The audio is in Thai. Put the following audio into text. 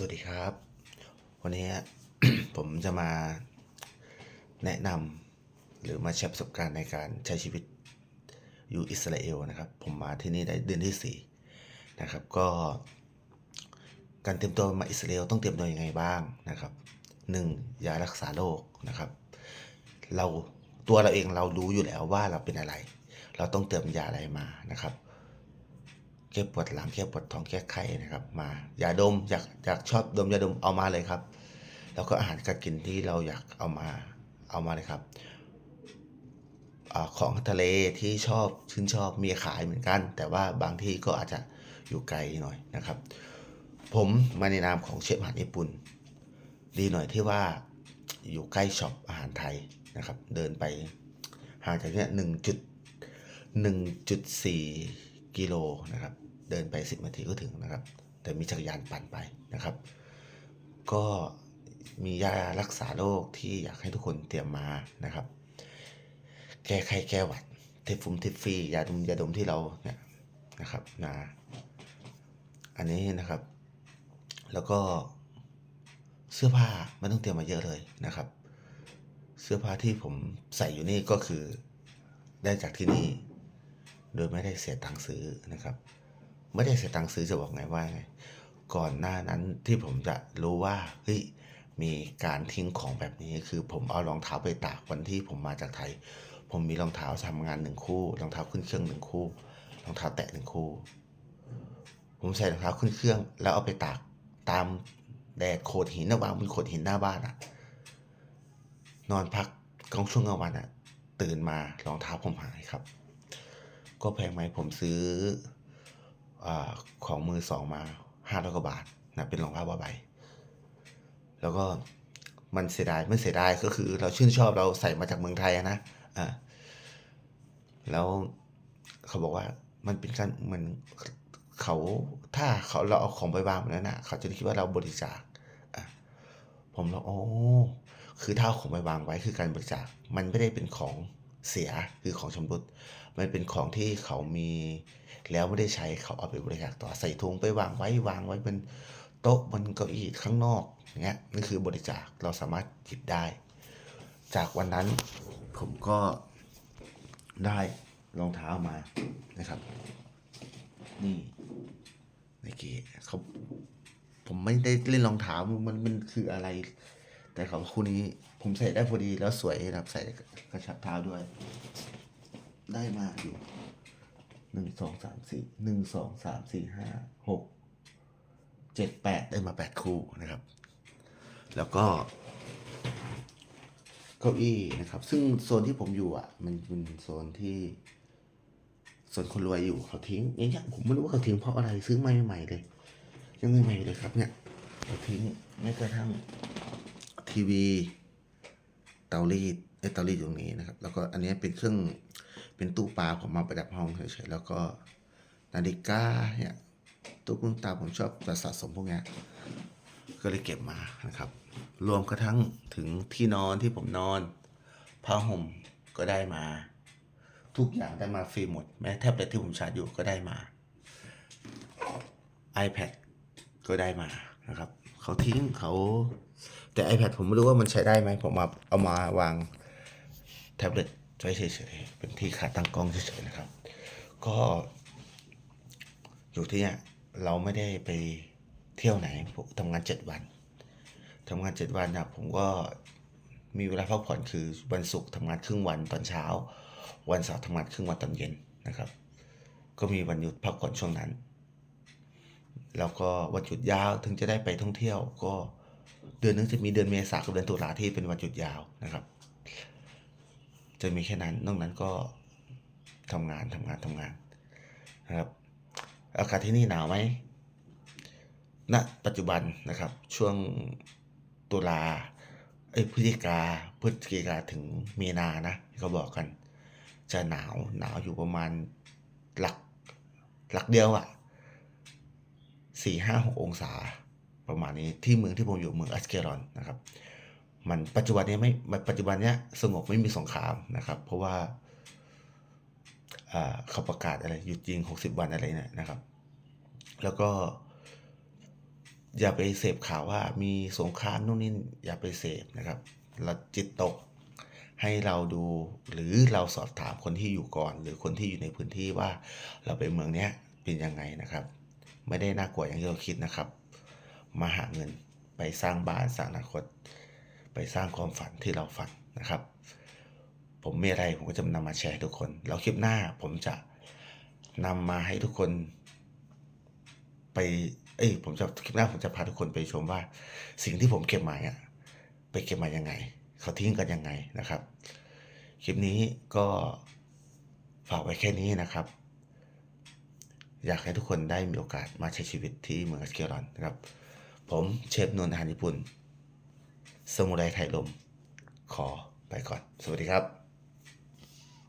สวัสดีครับ วันนี้ผมจะมาแนะนำหรือมาแชร์ประสบการณ์ในการใช้ชีวิตอยู่อิสราเอลนะครับ ผมมาที่นี่ได้เดือนที่4นะครับ ก็การเตรียมตัวมาอิสราเอลต้องเตรียมตัวยังไงบ้างนะครับหนึ่งยารักษาโรคนะครับ เราตัวเราเองเรารู้อยู่แล้วว่าเราเป็นอะไร เราต้องเตรียมยาอะไรมานะครับ แก้ปวดหลังแก้ปวดท้องแก้ไข้นะครับ มายาดมอยากอยากชอบดมยาดมเอามาเลยครับ แล้วก็อาหารการกินที่เราอยากเอามาเอามาเลยครับอของทะเลที่ชอบชื่นชอบมีขายเหมือนกัน แต่ว่าบางที่ก็อาจจะอยู่ไกลหน่อยนะครับ ผมมาในนามของเชฟอาหารญี่ปุ่น ดีหน่อยที่ว่าอยู่ใกล้ช็อปอาหารไทยนะครับ เดินไปห่างจากเนี้ยหนึ่งจุดหนึ่งจุดสี่ กิโลนะครับ เดินไปสิบนาทีก็ถึงนะครับ แต่มีจักรยานปั่นไปนะครับ ก็มียารักษาโรคที่อยากให้ทุกคนเตรียมมานะครับ แก้ไข้แก้หวัดเทฟฟุมเทฟฟียาดมยาดมที่เราเนี่ยนะครับนะอันนี้นะครับ แล้วก็เสื้อผ้าไม่ต้องเตรียมมาเยอะเลยนะครับ เสื้อผ้าที่ผมใส่อยู่นี่ก็คือได้จากที่นี่ โดยไม่ได้เสียตังค์ซื้อนะครับ ไม่ได้เสียตังค์ซื้อจะบอกไงว่าไงก่อนหน้านั้นที่ผมจะรู้ว่าเฮ้ยมีการทิ้งของแบบนี้คือผมเอารองเท้าไปตากวันที่ผมมาจากไทย ผมมีรองเท้าทำงานหนึ่งคู่รองเท้าขึ้นเครื่องหนึ่งคู่รองเท้าแตะหนึ่งคู่ ผมใส่รองเท้าขึ้นเครื่อง แล้วเอาไปตากตามแดดโขดหินนะวางบนโขดหินหน้าบ้านอะนอนพักกลางช่วงกลางวันอะตื่นมารองเท้าผมหายครับ ก็แพงไหมผมซื้ออของมือสองมาห้าร้อยกว่าบาทนะเป็นรองเท้าผ้าใบ แล้วก็มันเสียดายไม่เสียดายก็คือเราชื่นชอบเราใส่มาจากเมืองไทยนะอ่าแล้วเขาบอกว่ามันเป็นการเหมือนเขาถ้าเขาเราเอาของไปวางแบบนั้นนะเขาจะคิดว่าเราบริจาคผมแล้วโอ้คือถ้าเอาของไปวางไว้คือการบริจาคมันไม่ได้เป็นของ เสียคือของชำรุดมันเป็นของที่เขามีแล้วไม่ได้ใช้เขาเอาไปบริจาคต่อใส่ถุงไปวางไว้วางไว้บนโต๊ะบนเก้าอี้ข้างนอกอย่างเงี้ยนั่นคือบริจาคเราสามารถหยิบได้ จากวันนั้นผมก็ได้รองเท้ามานะครับ นี่ไนกี้เขาผมไม่ได้เล่นรองเท้ามันมันคืออะไร แต่ของคู่นี้ผมใส่ได้พอดีแล้วสวยนะครับใส่กระชับเท้าด้วย ได้มาอยู่หนึ่งสองสามสี่หนึ่งสองสามสี่ห้าหกเจ็ดแปดได้มาแปดคู่นะครับ แล้วก็เก้าอี้นะครับ ซึ่งโซนที่ผมอยู่อะ มันเป็นโซนที่โซนคนรวยอยู่เขาทิ้งอย่างเงี้ยผมไม่รู้ว่าเขาทิ้งเพราะอะไรซื้อมาใหม่ๆเลย ยังใหม่เลยครับ เนี่ยเขาทิ้งแม้กระทั่ง ทีวี เตารีดไอ้เตารีดตรงนี้นะครับ แล้วก็อันนี้เป็นเครื่องเป็นตู้ปลาผมมาประดับห้องเฉยๆแล้วก็นาฬิกาเนี่ยตู้กุ้งตาผมชอบสะสมพวกนี้ก็เลยเก็บมานะครับ รวมกระทั่งถึงที่นอนที่ผมนอนผ้าห่มก็ได้มา ทุกอย่างได้มาฟรีหมด แม้แท็บเล็ตที่ผมชาร์จอยู่ก็ได้มา iPad ก็ได้มานะครับ เขาทิ้งเขา แต่ iPad ผมไม่รู้ว่ามันใช้ได้ไหมผมมาเอามาวางแท็บเล็ตไว้เฉยๆเป็นที่ขาตั้งกล้องเฉยๆนะครับ ก็อยู่ที่เนี่ยเราไม่ได้ไปเที่ยวไหนผมทำงานเจ็ดวันทำงานเจ็ดวันนะผมก็มีเวลาพักผ่อนคือวันศุกร์ทำงานครึ่งวันตอนเช้า วันเสาร์ทำงานครึ่งวันตอนเย็นนะครับ ก็มีวันหยุดพักผ่อนช่วงนั้น แล้วก็วันหยุดยาวถึงจะได้ไปท่องเที่ยวก็ เดือนนึงจะมีเดือนเมษากับเดือนตุลาที่เป็นวันหยุดยาวนะครับ จะมีแค่นั้น นอกนั้นก็ทำงานทำงานทำงานนะครับ อากาศที่นี่หนาวไหมณปัจจุบันนะครับ ช่วงตุลาเอ้ยพฤศจิกาพฤศจิกาถึงมีนานะเขาบอกกัน จะหนาวหนาวอยู่ประมาณหลักหลักเดียวอะสี่ห้าหกองศา ประมาณนี้ที่เมืองที่ผมอยู่เมืองอัสเกรอนนะครับ มันปัจจุบันนี้ไม่ปัจจุบันเนี้ยสงบไม่มีสงครามนะครับ เพราะว่าอ่าเขาประกาศอะไรหยุดยิงหกสิบวันอะไรเนี่ยนะครับ แล้วก็ อย่าไปเสพข่าวว่ามีสงครามนู่นนี่อย่าไปเสพนะครับเราจิตตกให้เราดูหรือเราสอบถามคนที่อยู่ก่อน หรือคนที่อยู่ในพื้นที่ว่าเราไปเมืองเนี้ยเป็นยังไงนะครับ ไม่ได้น่ากลัวอย่างที่เราคิดนะครับ มาหาเงินไปสร้างบ้านสร้างอนาคต ไปสร้างความฝันที่เราฝันนะครับ ผมมีอะไรผมก็จะนำมาแชร์ให้ทุกคน แล้วคลิปหน้าผมจะนำมาให้ทุกคน ไปเอ้ยผมจะคลิปหน้าผมจะพาทุกคนไปชมว่า สิ่งที่ผมเก็บมาอะไปเก็บมายังไง เขาทิ้งกันยังไงนะครับ คลิปนี้ก็ฝากไว้แค่นี้นะครับ อยากให้ทุกคนได้มีโอกาสมาใช้ชีวิตที่เมืองสเกลอนนะครับ ผมเชฟนนท์อาหารญี่ปุ่นสมุไรไทยลม ขอไปก่อน สวัสดีครับ